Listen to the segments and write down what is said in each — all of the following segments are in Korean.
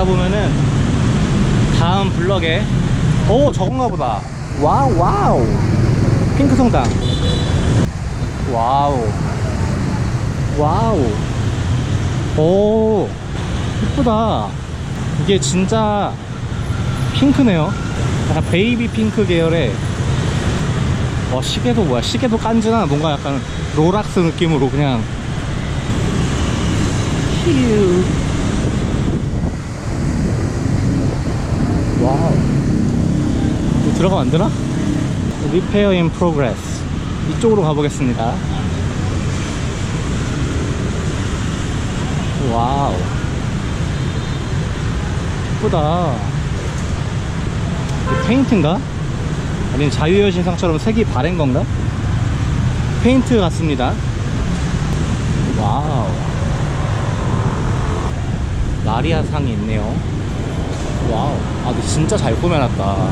가다 보면은 다음 블럭에 오 저건가 보다. 와우 와우. 핑크 성당. 와우. 와우. 오 이쁘다. 이게 진짜 핑크네요. 약간 베이비 핑크 계열의 어 시계도 뭐야? 시계도 깐지나 뭔가 약간 롤락스 느낌으로 그냥 휴 와우. 들어가면 안 되나? Repair in progress. 이쪽으로 가보겠습니다. 와우. 이게 페인트인가? 아니면 자유여신상처럼 색이 바랜 건가? 페인트 같습니다. 와우. 마리아 상이 있네요 와우. 아 근데 진짜 잘 꾸며놨다.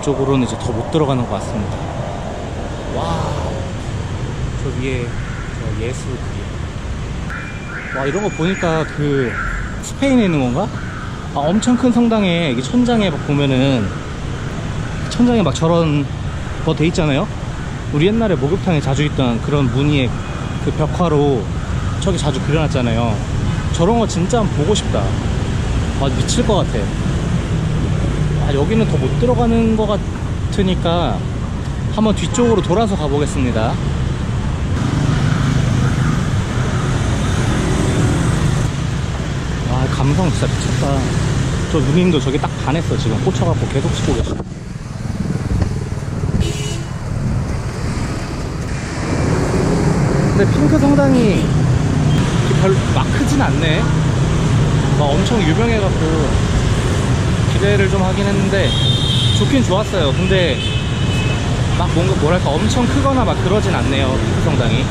이쪽으로는 이제 더 못 들어가는 것 같습니다. 와우. 저 위에 저 예수들이. 와 이런 거 보니까 그 스페인에 있는 건가? 아, 엄청 큰 성당에 이게 천장에 막 보면은 천장에 막 저런 거돼 있잖아요. 우리 옛날에 목욕탕에 자주 있던 그런 무늬의 그 벽화로 저기 자주 그려놨잖아요. 저런 거 진짜 한번 보고 싶다. 아 미칠 것 같아. 아, 여기는 더 못 들어가는 것 같으니까 한번 뒤쪽으로 돌아서 가보겠습니다. 와 감성 진짜 미쳤다. 저 누님도 저기 딱 반했어 지금. 꽂혀갖고 계속 치고 계셔 근데 핑크 성당이 별로 막 크진 않네. 막 엄청 유명해갖고 기대를 좀 하긴 했는데 좋긴 좋았어요. 근데 막 뭔가 뭐랄까 엄청 크거나 막 그러진 않네요 핑크 성당이.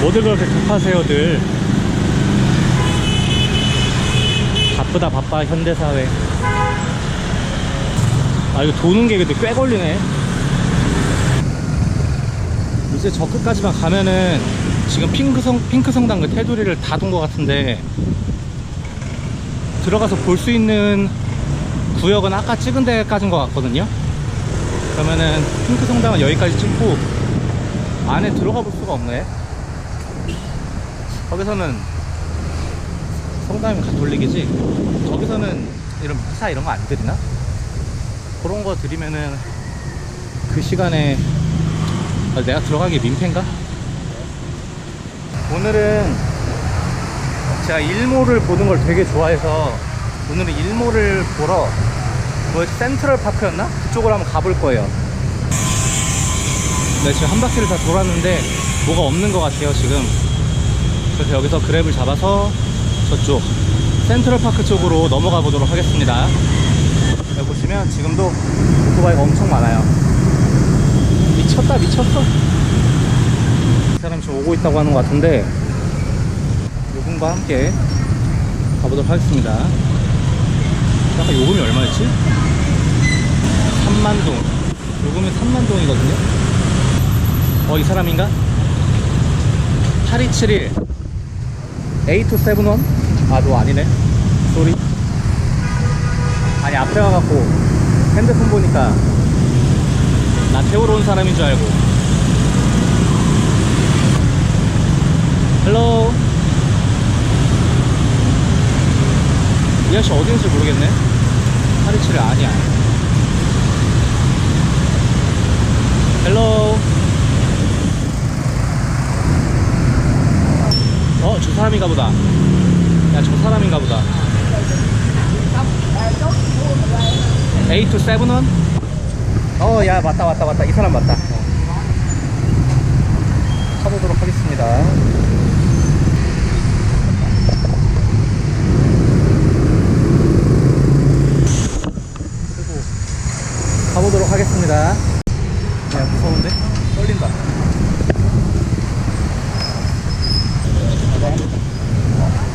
뭐들 그렇게 급하세요들? 바쁘다 바빠 현대사회 아 이거 도는 게 근데 꽤 걸리네. 이제 저 끝까지만 가면은 지금 핑크성, 핑크성당 그 테두리를 다돈것 같은데 들어가서 볼 수 있는 구역은 아까 찍은 데까지인 것 같거든요. 그러면은 핑크성당은 여기까지 찍고 안에 들어가 볼 수가 없네. 거기서는 성당이 가톨릭이지? 저기서는 이런 미사 이런 거 안 드리나? 그런 거 드리면은 그 시간에 아, 내가 들어가기 민폐인가? 오늘은 제가 일몰을 보는 걸 되게 좋아해서 오늘은 일몰을 보러 뭐 센트럴 파크였나? 그쪽으로 한번 가볼 거예요 네 지금 한 바퀴를 다 돌았는데 뭐가 없는 것 같아요 지금 그래서 여기서 그랩을 잡아서 저쪽 센트럴 파크 쪽으로 넘어가 보도록 하겠습니다 보시면 지금도 오토바이가 엄청 많아요. 미쳤다 미쳤어. 이 사람이 지금 오고 있다고 하는 것 같은데 요금과 함께 가보도록 하겠습니다. 아까 요금이 얼마였지? 3만동. 요금이 3만동이거든요. 어 이 사람인가? 8271 8271? 아너 아니네. 쏘리 아니 앞에 와갖고 핸드폰 보니까 나 태우러 온 사람인 줄 알고. 헬로 이 아저씨 어딘지 모르겠네. 827이 아니야. 헬로 어 저 사람인가 보다. 야 저 사람인가 보다 8 to 7 원? 어, 야, 맞다, 맞다, 맞다. 이 사람 맞다. 어. 가보도록 하겠습니다. 그리고 가보도록 하겠습니다. 야, 무서운데? 떨린다.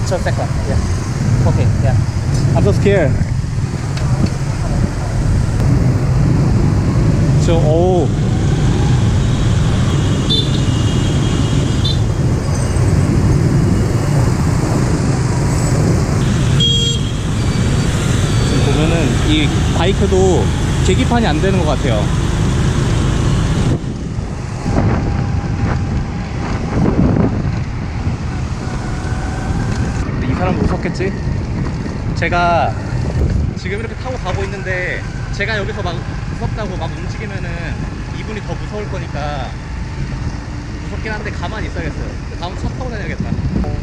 저 세컨. 예. Okay, yeah. I'm so scared. So, oh. 지금 보면은 이 바이크도 계기판이 안 되는 것 같아요. 이 사람 무섭겠지? 제가 지금 이렇게 타고 가고 있는데 제가 여기서 막 무섭다고 막 움직이면은 이분이 더 무서울 거니까 무섭긴 한데 가만히 있어야겠어요. 다음 차 타고 다녀야겠다.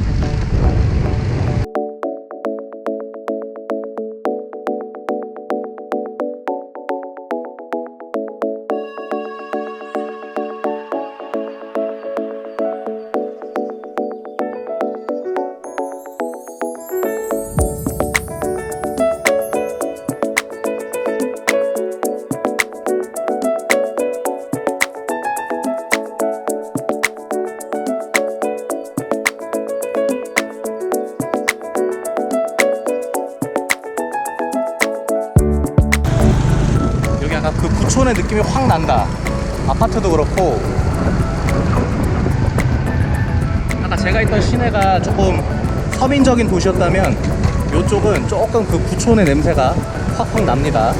약간 그 구촌의 느낌이 확 난다. 아파트도 그렇고. 아까 제가 있던 시내가 조금 서민적인 도시였다면 이쪽은 조금 그 구촌의 냄새가 확확 납니다.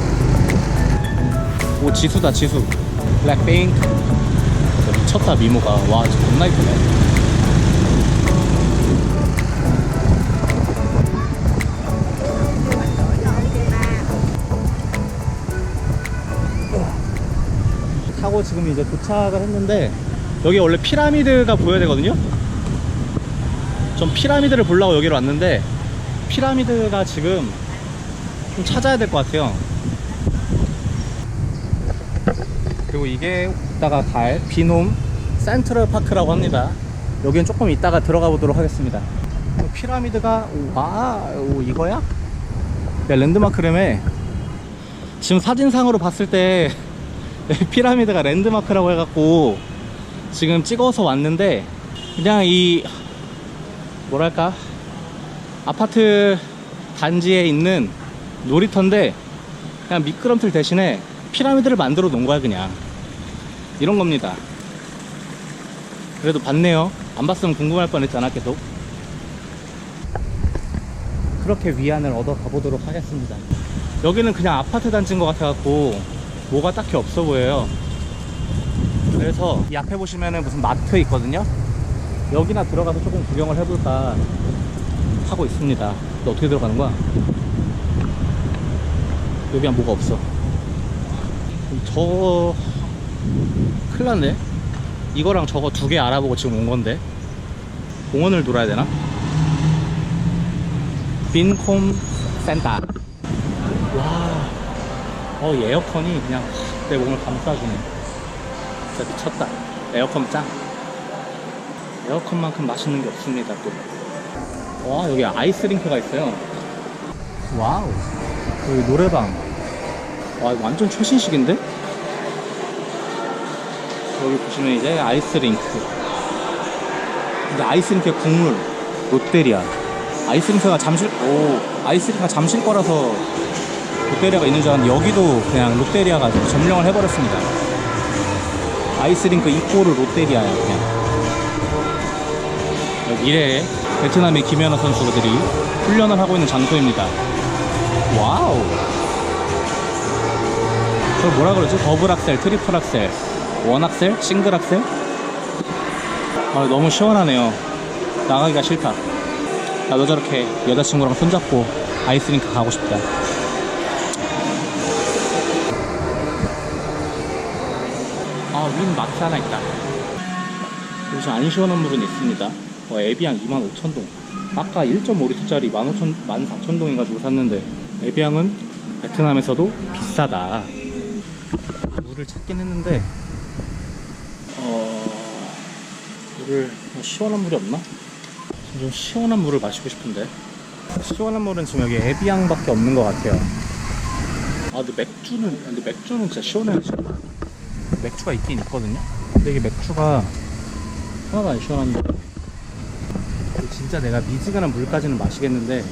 오 지수다 지수. 블랙핑. 미쳤다 미모가. 와 겁나 이쁘네. 타고 지금 이제 도착을 했는데 여기 원래 피라미드가 보여야 되거든요. 전 피라미드를 보려고 여기로 왔는데 피라미드가 지금 좀 찾아야 될 것 같아요. 그리고 이게 이따가 갈 비놈 센트럴 파크라고 합니다. 여기는 조금 이따가 들어가 보도록 하겠습니다. 어, 피라미드가 와 오, 이거야? 야 랜드마크라며 지금 사진상으로 봤을 때 네, 피라미드가 랜드마크라고 해갖고 지금 찍어서 왔는데 그냥 이 뭐랄까? 아파트 단지에 있는 놀이터인데 그냥 미끄럼틀 대신에 피라미드를 만들어 놓은 거야 그냥. 이런 겁니다. 그래도 봤네요. 안 봤으면 궁금할 뻔했잖아 계속. 그렇게 위안을 얻어 가보도록 하겠습니다. 여기는 그냥 아파트 단지인 것 같아 갖고 뭐가 딱히 없어 보여요. 그래서 이 앞에 보시면은 무슨 마트 있거든요. 여기나 들어가서 조금 구경을 해볼까 하고 있습니다. 너 어떻게 들어가는 거야? 여기야 뭐가 없어. 저 큰일 났네. 이거랑 저거 두 개 알아보고 지금 온 건데 공원을 돌아야 되나? 빈콤 센터. 와. 어, 이 에어컨이 그냥 내 몸을 감싸주네. 진짜 미쳤다. 에어컨 짱. 에어컨만큼 맛있는 게 없습니다, 또. 와, 여기 아이스링크가 있어요. 와우. 여기 노래방. 와, 완전 최신식인데? 여기 보시면 이제 아이스링크. 근데 아이스링크의 국물. 롯데리아. 아이스링크가 잠실, 오, 아이스링크가 잠실 거라서 롯데리아가 있는 줄 알았는데 여기도 그냥 롯데리아가 점령을 해버렸습니다. 아이스링크 이꼬르 롯데리아야 그냥. 미래에 베트남의 김연아 선수들이 훈련을 하고 있는 장소입니다. 와우. 그걸 뭐라 그러지? 더블 악셀, 트리플 악셀, 원 악셀, 싱글 악셀? 아, 너무 시원하네요. 나가기가 싫다. 나도 저렇게 여자친구랑 손잡고 아이스링크 가고 싶다. 윈 마트 하나 있다. 요즘 안 시원한 물은 있습니다. 어, 에비앙 25,000동. 아까 1.5리터짜리 15,000, 14,000동 해가지고 샀는데, 에비앙은 베트남에서도 비싸다. 물을 찾긴 했는데, 어, 물을, 뭐 시원한 물이 없나? 좀 시원한 물을 마시고 싶은데. 시원한 물은 지금 여기 에비앙밖에 없는 것 같아요. 아, 근데 맥주는, 근데 맥주는 진짜 시원해야지. 맥주가 있긴 있거든요. 근데 이게 맥주가 하나도 안 시원한데 진짜 내가 미지근한 물까지는 마시겠는데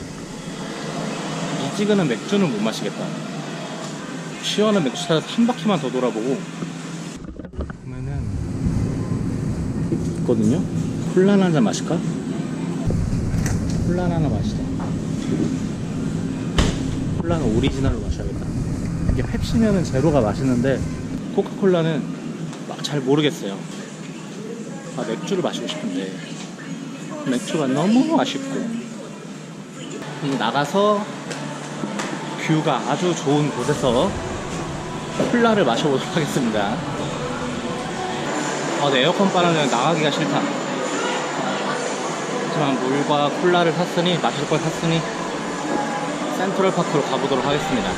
찌그는 맥주는 못 마시겠다. 시원한 맥주 찾아서 한 바퀴만 더 돌아보고 보면은 있거든요. 콜라 한잔 마실까? 콜라 하나 마시자. 콜라는 오리지널로 마셔야겠다. 이게 펩시면은 제로가 맛있는데 코카콜라는 막 잘 모르겠어요. 아 맥주를 마시고 싶은데 맥주가 너무 아쉽고 이 나가서 뷰가 아주 좋은 곳에서 콜라를 마셔보도록 하겠습니다. 아, 네, 에어컨 바람에 나가기가 싫다. 하지만 물과 콜라를 샀으니 마실 걸 샀으니 센트럴 파크로 가보도록 하겠습니다.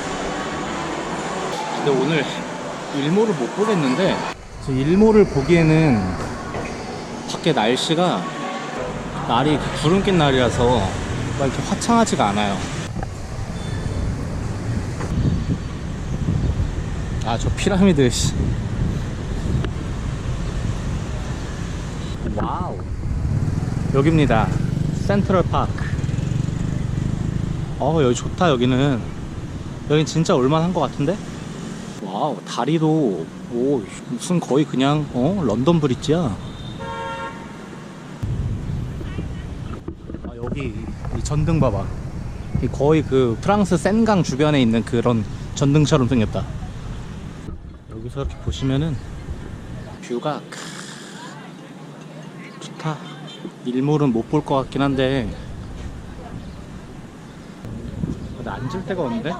근데 오늘 일몰을 못 보겠는데 저 일몰을 보기에는 밖에 날씨가 날이 그 구름 낀 날이라서 막 이렇게 화창하지가 않아요. 아, 저 피라미드, 씨. 와우. 여기입니다. 센트럴 파크. 어, 여기 좋다, 여기는. 여긴 진짜 올만한 것 같은데? 와우, 다리도, 오, 무슨 거의 그냥, 어, 런던 브릿지야. 아, 여기, 이 전등 봐봐. 이 거의 그 프랑스 센강 주변에 있는 그런 전등처럼 생겼다. 여기서 이렇게 보시면은 뷰가 크... 좋다. 일몰은 못 볼 것 같긴 한데 근데 앉을 데가 없는데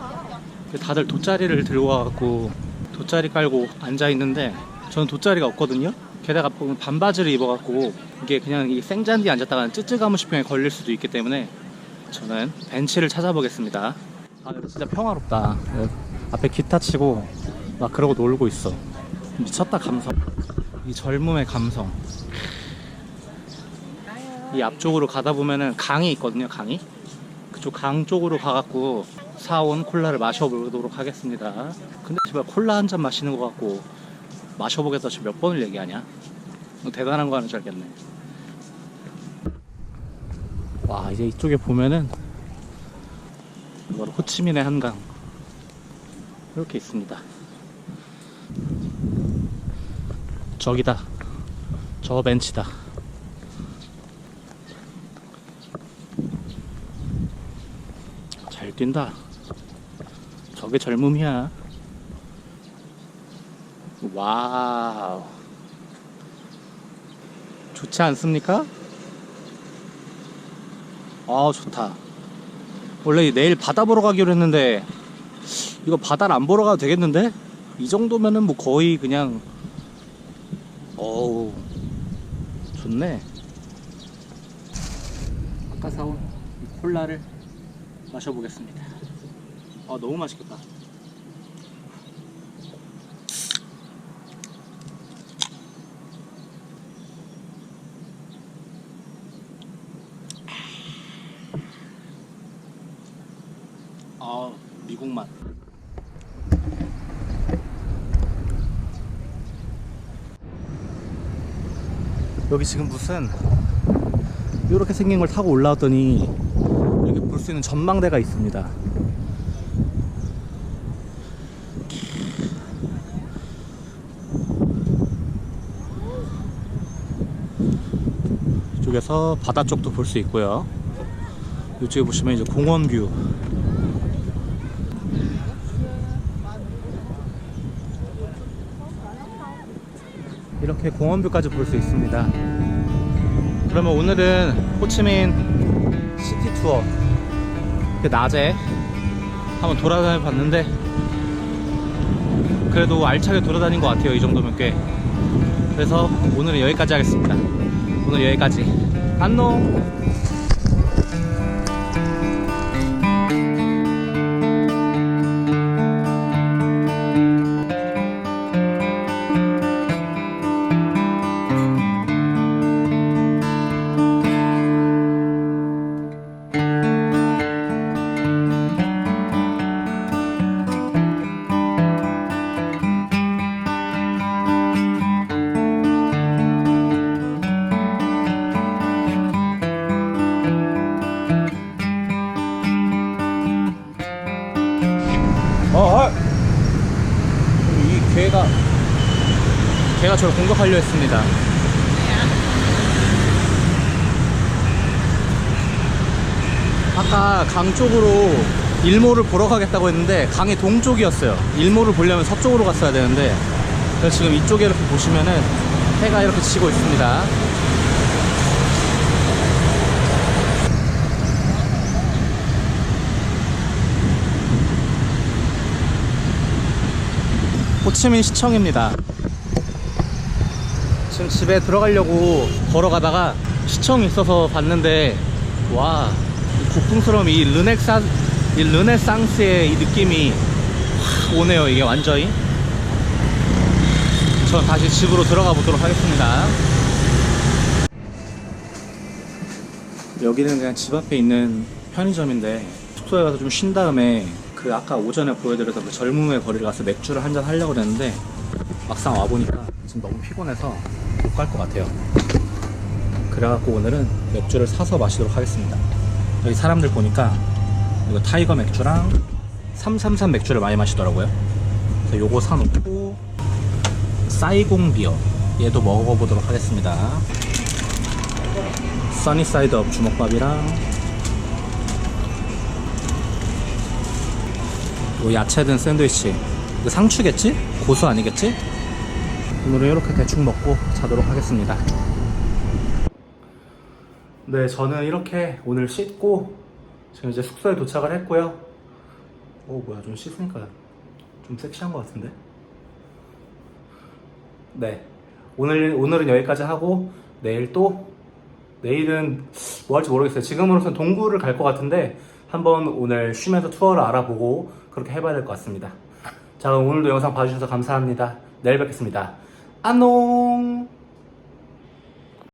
다들 돗자리를 들고 와갖고 돗자리 깔고 앉아 있는데 저는 돗자리가 없거든요. 게다가 반바지를 입어갖고 이게 그냥 이 생잔디에 앉았다가 쯔쯔가무시병에 걸릴 수도 있기 때문에 저는 벤치를 찾아보겠습니다. 아 여기 진짜 평화롭다. 여기 앞에 기타 치고 막 그러고 놀고 있어. 미쳤다 감성. 이 젊음의 감성. 이 앞쪽으로 가다 보면은 강이 있거든요. 강이. 그쪽 강 쪽으로 가갖고 사온 콜라를 마셔보도록 하겠습니다. 근데 제발 콜라 한 잔 마시는 것 같고 마셔보겠다 지금 몇 번을 얘기하냐? 뭐 대단한 거 하는 줄 알겠네. 와 이제 이쪽에 보면은 바로 호치민의 한강 이렇게 있습니다. 저기다. 저 벤치다. 잘 뛴다. 저게 젊음이야. 와우. 좋지 않습니까? 아, 좋다. 원래 내일 바다 보러 가기로 했는데, 이거 바다를 안 보러 가도 되겠는데? 이 정도면은 뭐 거의 그냥, 어우, 좋네. 아까 사온 이 콜라를 마셔보겠습니다. 아, 너무 맛있겠다. 아, 미국 맛. 여기 지금 무슨 이렇게 생긴 걸 타고 올라왔더니 여기 볼 수 있는 전망대가 있습니다. 이쪽에서 바다 쪽도 볼 수 있고요. 이쪽에 보시면 이제 공원 뷰. 이렇게 공원 뷰까지 볼 수 있습니다. 그러면 오늘은 호치민 시티 투어 그 낮에 한번 돌아다녀 봤는데 그래도 알차게 돌아다닌 것 같아요 이 정도면 꽤 그래서 오늘은 여기까지 하겠습니다 오늘 여기까지 안녕 해가 저를 공격하려 했습니다. 아까 강 쪽으로 일몰을 보러 가겠다고 했는데 강이 동쪽이었어요. 일몰을 보려면 서쪽으로 갔어야 되는데 그래서 지금 이쪽에 이렇게 보시면은 해가 이렇게 지고 있습니다. 호치민 시청입니다. 지금 집에 들어가려고 걸어가다가 시청이 있어서 봤는데 와, 이 고풍스러움 이 르넥사 이 르네상스의 이 느낌이 확 오네요. 이게 완전히. 전 다시 집으로 들어가 보도록 하겠습니다. 여기는 그냥 집 앞에 있는 편의점인데 숙소에 가서 좀 쉰 다음에 그 아까 오전에 보여드렸던 그 젊음의 거리를 가서 맥주를 한 잔 하려고 그랬는데 막상 와보니까 지금 너무 피곤해서 못 갈 것 같아요. 그래갖고 오늘은 맥주를 사서 마시도록 하겠습니다. 여기 사람들 보니까 이거 타이거 맥주랑 333 맥주를 많이 마시더라고요. 그래서 요거 사놓고 사이공 비어 얘도 먹어보도록 하겠습니다. 써니사이드업 주먹밥이랑 요 야채 든 샌드위치 이거 상추겠지? 고수 아니겠지? 오늘은 이렇게 대충 먹고 자도록 하겠습니다. 네, 저는 이렇게 오늘 씻고 지금 이제 숙소에 도착을 했고요. 오, 뭐야, 좀 씻으니까 좀 섹시한 것 같은데? 네, 오늘 오늘은 여기까지 하고 내일 또 내일은 뭐 할지 모르겠어요. 지금으로선 동구를 갈것 같은데 한번 오늘 쉬면서 투어를 알아보고 그렇게 해봐야 될 것 같습니다. 자, 오늘도 영상 봐주셔서 감사합니다. 내일 뵙겠습니다. 안녕!